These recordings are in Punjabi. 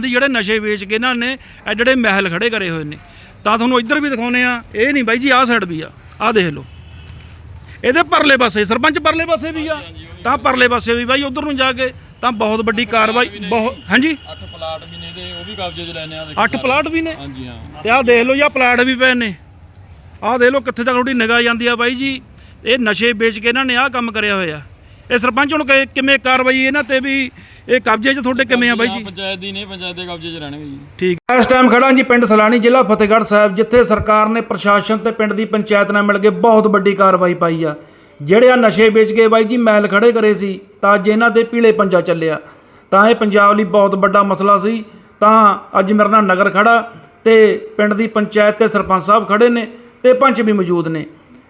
ਦੀ ਜਿਹੜੇ ਨਸ਼ੇ ਵੇਚ ਕੇ ਇਹਨਾਂ ਨੇ ਇਹ ਜਿਹੜੇ ਮਹਿਲ ਖੜੇ ਕਰੇ ਹੋਏ ਨੇ। ਤਾਂ ਤੁਹਾਨੂੰ ਇੱਧਰ ਵੀ ਦਿਖਾਉਨੇ ਆ ਇਹ ਨਹੀਂ ਬਾਈ ਜੀ ਆਹ ਸਾਈਡ ਵੀ ਆ। ਆਹ ਦੇਖ ਲਓ। ਇਹਦੇ ਪਰਲੇ ਪਾਸੇ ਸਰਪੰਚ ਪਰਲੇ ਪਾਸੇ ਵੀ ਆ। ਤਾਂ ਪਰਲੇ ਪਾਸੇ ਵੀ ਬਾਈ ਉਧਰ ਨੂੰ ਜਾ ਕੇ ਤਾਂ ਬਹੁਤ ਵੱਡੀ ਕਾਰਵਾਈ ਬਹੁਤ ਹਾਂਜੀ? ਅੱਠ ਪਲਾਟ ਵੀ ਨੇ ਤੇ ਉਹ ਵੀ ਕਬਜ਼ੇ 'ਚ ਲੈਣੇ ਆ ਦੇਖੋ ਅੱਠ ਪਲਾਟ ਵੀ ਨੇ? ਹਾਂਜੀ ਹਾਂ। ਤੇ ਆਹ ਦੇਖ ਲਓ ਜਾਂ ਪਲਾਟ ਵੀ ਪਏ ਨੇ। ਆਹ ਦੇਖ ਲਓ ਕਿੱਥੇ ਤੱਕ ਤੁਹਾਡੀ ਨਿਗਾਹ ਜਾਂਦੀ ਆ ਬਾਈ ਜੀ। ਇਹ ਨਸ਼ੇ ਵੇਚ ਕੇ ਇਹਨਾਂ ਨੇ ਆਹ ਕੰਮ ਕਰਿਆ ਹੋਇਆ। ਇਹ ਸਰਪੰਚ ਹੁਣ ਕਿਵੇਂ ਕਾਰਵਾਈ ਇਹਨਾਂ ਤੇ ਵੀ ਇਹ ਕਬਜ਼ੇ 'ਚ ਤੁਹਾਡੇ ਕਿਵੇਂ ਆ ਬਾਈ ਜੀ? ਪੰਚਾਇਤ ਦੀ ਨਹੀਂ ਪੰਚਾਇਤ ਦੇ ਕਬਜ਼ੇ 'ਚ ਰਹਿਣਗੇ ਜੀ। ਠੀਕ। ਇਸ ਟਾਈਮ ਖੜਾ ਜੀ ਪਿੰਡ ਸਲਾਣੀ ਜ਼ਿਲ੍ਹਾ ਫਤਿਹਗੜ੍ਹ ਸਾਹਿਬ ਜਿੱਥੇ ਸਰਕਾਰ ਨੇ ਪ੍ਰਸ਼ਾਸਨ ਤੇ ਪਿੰਡ ਦੀ ਪੰਚਾਇਤ ਨਾਲ ਮਿਲ ਕੇ ਬਹੁਤ ਵੱਡੀ ਕਾਰਵਾਈ ਪਾਈ ਆ। ਜਿਹੜੇ ਆ ਨਸ਼ੇ ਵੇਚ ਕੇ ਬਾਈ ਜੀ ਮਹਿਲ ਖੜੇ ਕਰੇ ਸੀ ਤਾਂ ਅੱਜ ਇਹਨਾਂ ਦੇ ਪੀਲੇ ਪੰਜਾ ਚੱਲਿਆ। ਤਾਂ ਇਹ ਪੰਜਾਬ ਲਈ ਬਹੁਤ ਵੱਡਾ ਮਸਲਾ ਸੀ। ਤਾਂ ਅੱਜ ਮੇਰੇ ਨਾਲ ਨਗਰ ਖੜਾ ਤੇ ਪਿੰਡ ਦੀ ਪੰਚਾਇਤ ਤੇ ਸਰਪੰਚ ਸਾਹਿਬ ਖੜੇ ਨੇ ਤੇ ਪੰਚ ਵੀ ਮੌਜੂਦ ਨੇ।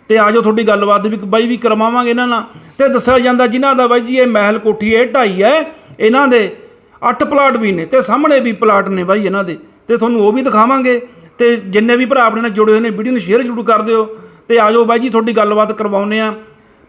ਤੇ ਆਜੋ ਤੁਹਾਡੀ ਗੱਲਬਾਤ ਵੀ ਬਾਈ ਵੀ ਕਰਵਾਵਾਂਗੇ ਇਹਨਾਂ ਨਾਲ। ਤੇ ਦੱਸਿਆ ਜਾਂਦਾ ਜਿਨ੍ਹਾਂ ਦਾ ਬਾਈ ਜੀ ਇਹ ਮਹਿਲ ਕੋਠੀ ਇਹ ਢਾਈ ਹੈ ਇਹਨਾਂ ਦੇ ਅੱਠ ਪਲਾਟ ਵੀ ਨੇ ਤੇ ਸਾਹਮਣੇ ਵੀ ਪਲਾਟ ਨੇ ਬਾਈ ਇਹਨਾਂ ਦੇ ਤੇ ਤੁਹਾਨੂੰ ਉਹ ਵੀ ਦਿਖਾਵਾਂਗੇ ਤੇ ਜਿੰਨੇ ਵੀ ਭਰਾ ਆਪਣੇ ਨਾਲ ਜੁੜੇ ਹੋਏ ਨੇ ਵੀਡੀਓ ਨੂੰ ਸ਼ੇਅਰ ਜ਼ਰੂਰ ਕਰ ਦਿਓ ਤੇ ਆਜੋ ਬਾਈ ਜੀ ਤੁਹਾਡੀ ਗੱਲਬਾਤ ਕਰਵਾਉਨੇ ਆ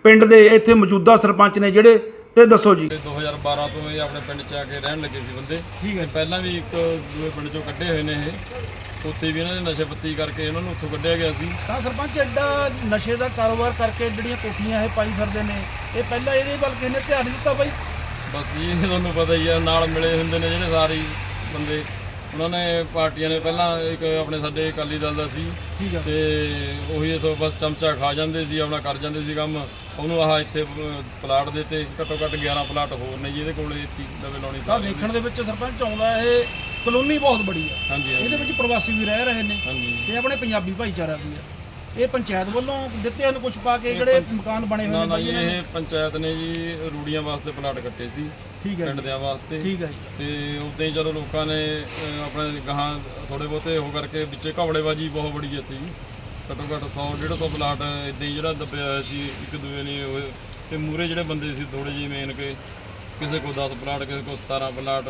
ਪਿੰਡ ਦੇ ਇੱਥੇ ਮੌਜੂਦਾ ਸਰਪੰਚ ਨੇ ਜਿਹੜੇ ਤੇ ਦੱਸੋ ਜੀ। ਤੇ 2012 ਤੋਂ ਇਹ ਆਪਣੇ ਪਿੰਡ 'ਚ ਆ ਕੇ ਰਹਿਣ ਲੱਗੇ ਸੀ ਬੰਦੇ। ਠੀਕ ਹੈ ਪਹਿਲਾਂ ਵੀ ਇੱਕ ਦੂਏ ਪਿੰਡ 'ਚੋਂ ਕੱਢੇ ਹੋਏ ਨੇ ਇਹ। ਉੱਥੇ ਵੀ ਇਹਨਾਂ ਨੇ ਨਸ਼ੇ ਪੱਤੀ ਕਰਕੇ ਇਹਨਾਂ ਨੂੰ ਉੱਥੋਂ ਕੱਢਿਆ ਗਿਆ ਸੀ। ਤਾਂ ਸਰਪੰਚ ਐਡਾ ਨਸ਼ੇ ਦਾ ਕਾਰੋਬਾਰ ਕਰਕੇ ਜਿਹੜੀਆਂ ਕੋਠੀਆਂ ਇਹ ਪਾਈ ਫਿਰਦੇ ਨੇ ਇਹ ਪਹਿਲਾਂ ਇਹਦੇ ਵੱਲ ਕਿਸੇ ਨੇ ਧਿਆਨ ਨਹੀਂ ਦਿੱਤਾ ਬਾਈ? ਬਸ ਇਹ ਤੁਹਾਨੂੰ ਪਤਾ ਹੀ ਆ ਨਾਲ ਮਿਲੇ ਹੁੰਦੇ ਨੇ ਜਿਹੜੇ ਸਾਰੇ ਹੀ ਬੰਦੇ। ਉਹਨਾਂ ਨੇ ਪਾਰਟੀਆਂ ਨੇ ਪਹਿਲਾਂ ਇੱਕ ਆਪਣੇ ਸਾਡੇ ਅਕਾਲੀ ਦਲ ਦਾ ਸੀ। ਠੀਕ ਹੈ ਤੇ ਉਹੀ ਇਥੋਂ ਬਸ ਚਮਚਾ ਖਾ ਜਾਂਦੇ ਸੀ ਆਪਣਾ ਕਰ ਜਾਂਦੇ ਸੀ ਕੰਮ। ਉਹਨੂੰ ਆਹ ਇੱਥੇ ਅਹ, ਪਲਾਟ ਦੇ ਤੇ ਘੱਟੋ ਘੱਟ 11 ਪਲਾਟ ਹੋਰ ਨੇ ਜਿਹਦੇ ਕੋਲੇ ਇੱਥੇ ਲਵੇ ਲਾਉਣੀ ਤਾਂ ਸਾਰੇ। ਦੇਖਣ ਦੇ ਵਿੱਚ ਸਰਪੰਚ ਆਉਂਦਾ ਇਹ ਕਲੋਨੀ ਬਹੁਤ ਬੜੀ ਆ। ਹਾਂਜੀ ਹਾਂਜੀ। ਇਹਦੇ ਵਿੱਚ ਪ੍ਰਵਾਸੀ ਵੀ ਰਹਿ ਰਹੇ ਨੇ। ਹਾਂਜੀ। ਤੇ ਆਪਣੇ ਪੰਜਾਬੀ ਭਾਈਚਾਰਾ ਵੀ ਆ। ਇਹ ਪੰਚਾਇਤ ਵੱਲੋਂ ਦਿੱਤੇ ਹਨ ਕੁਝ ਪਾ ਕੇ ਜਿਹੜੇ ਮਕਾਨ ਬਣੇ ਹੋਏ ਨਾ ਨੇ ਨਾ ਬਾਈ ਜੀ ਇਹ ਪੰਚਾਇਤ ਨੇ ਜੀ ਰੂੜੀਆਂ ਵਾਸਤੇ ਪਲਾਟ ਕੱਟੇ ਸੀ ਠੀਕ ਹੈ ਪਿੰਡ ਦਿਆਂ ਵਾਸਤੇ। ਠੀਕ ਹੈ ਤੇ ਉਦਾਂ ਹੀ ਚਲੋ ਲੋਕਾਂ ਨੇ ਅਹ, ਆਪਣੇ ਗਾਹਾਂ ਥੋੜੇ ਬਹੁਤੇ ਹੋ ਕਰਕੇ ਵਿੱਚੇ ਘਵੜੇਬਾਜੀ ਬਹੁਤ ਬੜੀ ਇੱਥੇ ਜੀ। ਘੱਟੋ ਘੱਟ 100 150 ਪਲਾਟ ਇਦਾਂ ਹੀ ਜਿਹੜਾ ਦੱਬਿਆ ਹੋਇਆ ਸੀ ਇੱਕ ਦੂਏ ਨੇ ਉਹ ਤੇ ਮੂਰੇ ਜਿਹੜੇ ਬੰਦੇ ਸੀ ਥੋੜੇ ਜਿਹੇ ਮੇਨ ਕੇ ਕਿਸੇ ਕੋਲ 10 ਪਲਾਟ ਕਿਸੇ ਕੋਲ 17 ਪਲਾਟ।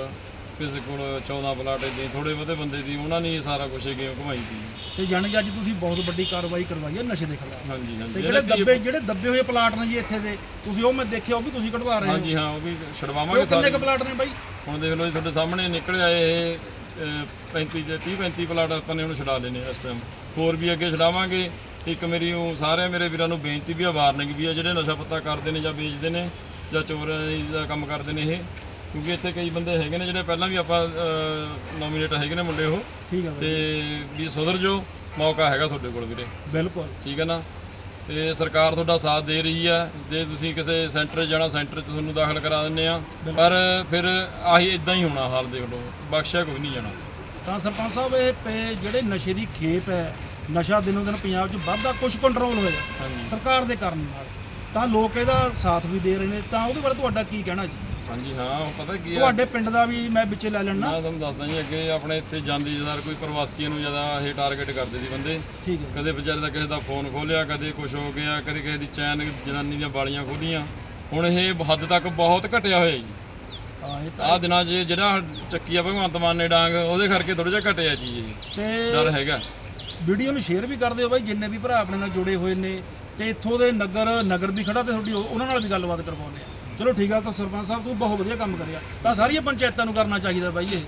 ਕਿਸੇ ਕੋਲ 14 ਪਲਾਟ ਇਦਾਂ ਥੋੜੇ ਬਹੁਤੇ ਬੰਦੇ ਸੀ ਉਹਨਾਂ ਨੇ ਇਹ ਸਾਰਾ ਕੁਝ ਗੇਮ ਘੁਮਾਈ ਸੀ। ਤੇ ਜਾਣੀ ਕਿ ਅੱਜ ਤੁਸੀਂ ਬਹੁਤ ਵੱਡੀ ਕਾਰਵਾਈ ਕਰਵਾਈ ਹੈ ਨਸ਼ੇ ਦੇ ਖਿਲਾਫ। ਹਾਂਜੀ ਤੇ ਹਾਂਜੀ ਜਿਹੜੇ ਦੱਬੇ ਜਿਹੜੇ ਦੱਬੇ ਹੋਏ ਪਲਾਟ ਨੇ ਜੀ ਇੱਥੇ ਦੇ ਤੁਸੀਂ ਉਹ ਮੈਂ ਦੇਖਿਆ ਉਹ ਵੀ ਤੁਸੀਂ ਕਢਵਾ ਰਹੇ ਹੋ? ਹਾਂਜੀ ਹਾਂ ਉਹ ਵੀ ਉਹ ਛਡਵਾਵਾਂਗੇ ਕਿੰਨੇ ਸਾਰੇ। ਕੁ ਪਲਾਟ ਨੇ ਬਾਈ? ਹੁਣ ਦੇਖ ਲਓ ਜੀ ਤੁਹਾਡੇ ਸਾਹਮਣੇ ਨਿਕਲਿਆ ਇਹ ਅਹ, 35 ਤੇ 30 35 ਪਲਾਟ ਆਪਾਂ ਨੇ ਹੁਣ ਛਡਾ ਲੈਨੇ ਇਸ ਟਾਈਮ ਹੋਰ ਵੀ ਅੱਗੇ ਛਡਾਵਾਂਗੇ। ਇੱਕ ਮੇਰੀ ਉਹ ਸਾਰੇ ਮੇਰੇ ਵੀਰਾਂ ਨੂੰ ਬੇਨਤੀ ਵੀ ਆ ਵਾਰਨਿੰਗ ਵੀ ਆ ਜਿਹੜੇ ਨਸ਼ਾ ਪੱਤਾ ਕਰਦੇ ਨੇ ਜਾਂ ਵੇਚਦੇ ਨੇ ਜਾਂ ਚੋਰੀ ਦਾ ਕੰਮ ਕਰਦੇ ਨੇ ਇਹ ਕਿਉਂਕਿ ਇੱਥੇ ਕਈ ਬੰਦੇ ਹੈਗੇ ਨੇ ਜਿਹੜੇ ਪਹਿਲਾਂ ਵੀ ਆਪਾਂ ਨੋਮੀਨੇਟ ਹੈਗੇ ਨੇ ਮੁੰਡੇ ਉਹ। ਠੀਕ ਹੈ ਤੇ ਵੀ ਸੁਧਰ ਜੋ ਮੌਕਾ ਹੈਗਾ ਤੁਹਾਡੇ ਕੋਲ ਵੀਰੇ। ਬਿਲਕੁਲ। ਠੀਕ ਹੈ ਨਾ? ਤੇ ਸਰਕਾਰ ਤੁਹਾਡਾ ਸਾਥ ਦੇ ਰਹੀ ਆ। ਜੇ ਤੁਸੀਂ ਕਿਸੇ ਸੈਂਟਰ ਜਾਣਾ ਸੈਂਟਰ 'ਚ ਤੁਹਾਨੂੰ ਦਾਖਲ ਕਰਾ ਦਿੰਨੇ ਆ। ਪਰ ਫਿਰ ਆਹੀ ਇਦਾਂ ਹੀ ਹੋਣਾ ਹਾਲ ਦੇਖ ਲਓ। ਬਖਸ਼ਿਆ ਕੋਈ ਨਹੀਂ ਜਾਣਾ। ਤਾਂ ਸਰਪੰਚ ਸਾਹਿਬ ਇਹ ਪਏ ਜਿਹੜੇ ਨਸ਼ੇ ਦੀ ਖੇਪ ਹੈ ਨਸ਼ਾ ਦਿਨੋਂ ਦਿਨ ਪੰਜਾਬ 'ਚ ਵੱਧਦਾ ਕੁਝ ਕੰਟਰੋਲ ਹਾਂਜੀ। ਸਰਕਾਰ ਦੇ ਕਾਰਨ ਨਾਲ। ਤਾਂ ਲੋਕ ਇਹਦਾ ਸਾਥ ਵੀ ਦੇ ਰਹੇ ਨੇ। ਤਾਂ ਉਹਦੇ ਬਾਰੇ ਤੁਹਾਡਾ ਕੀ ਕਹਿਣਾ ਜੀ? ਹਾਂਜੀ ਹਾਂ ਪਤਾ ਕੀ ਆ? ਤੁਹਾਡੇ ਪਿੰਡ ਦਾ ਵੀ ਮੈਂ ਵਿੱਚੇ ਲੈ ਲੈਣਾ। ਮੈਂ ਤੁਹਾਨੂੰ ਦੱਸਦਾ ਜੀ ਅੱਗੇ ਆਪਣੇ ਇੱਥੇ ਜਾਂਦੀ ਜਦਾਰ ਕੋਈ ਪ੍ਰਵਾਸੀਆਂ ਨੂੰ ਜ਼ਿਆਦਾ ਇਹ ਟਾਰਗੇਟ ਕਰਦੇ ਸੀ ਬੰਦੇ। ਠੀਕ ਹੈ। ਕਦੇ ਵਿਚਾਰੇ ਦਾ ਕਿਸੇ ਦਾ ਫੋਨ ਖੋਲਿਆ ਕਦੇ ਕੁਝ ਹੋ ਗਿਆ ਕਦੇ ਕਿਸੇ ਦੀ ਚੈਨ ਜਨਾਨੀ ਦੀਆਂ ਬਾਲੀਆਂ ਖੋਲੀਆਂ। ਹੁਣ ਇਹ ਹੱਦ ਤੱਕ ਬਹੁਤ ਘਟਿਆ ਹੋਇਆ ਜੀ। ਹਾਂ ਆਹ ਦਿਨਾਂ 'ਚ ਜਿਹੜਾ ਚੱਕੀ ਆ ਭਗਵੰਤ ਮਾਨ ਨੇ ਡਾਂਗ ਉਹਦੇ ਕਰਕੇ ਥੋੜਾ ਜਿਹਾ ਘਟਿਆ ਜੀ ਇਹ। ਡਰ ਹੈਗਾ। ਵੀਡੀਓ ਨੂੰ ਸ਼ੇਅਰ ਵੀ ਕਰ ਦਿਓ ਬਾਈ ਜਿੰਨੇ ਵੀ ਭਰਾ ਆਪਣੇ ਨਾਲ ਜੁੜੇ ਹੋਏ ਨੇ। ਤੇ ਇੱਥੋਂ ਦੇ ਨਗਰ ਨਗਰ ਵੀ ਖੜਾ ਤੇ ਤੁਹਾਡੀ ਉਹ- ਉਹਨਾਂ ਨਾਲ ਵੀ ਗੱਲਬਾਤ ਕਰਵਾਉਂਦੇ ਆ। ਚਲੋ ਠੀਕ ਆ, ਤਾਂ ਸਰਪੰਚ ਸਾਹਿਬ ਤੂੰ ਬਹੁਤ ਵਧੀਆ ਕੰਮ ਕਰਿਆ। ਤਾਂ ਸਾਰੀਆਂ ਪੰਚਾਇਤਾਂ ਨੂੰ ਕਰਨਾ ਚਾਹੀਦਾ ਬਾਈ ਇਹ।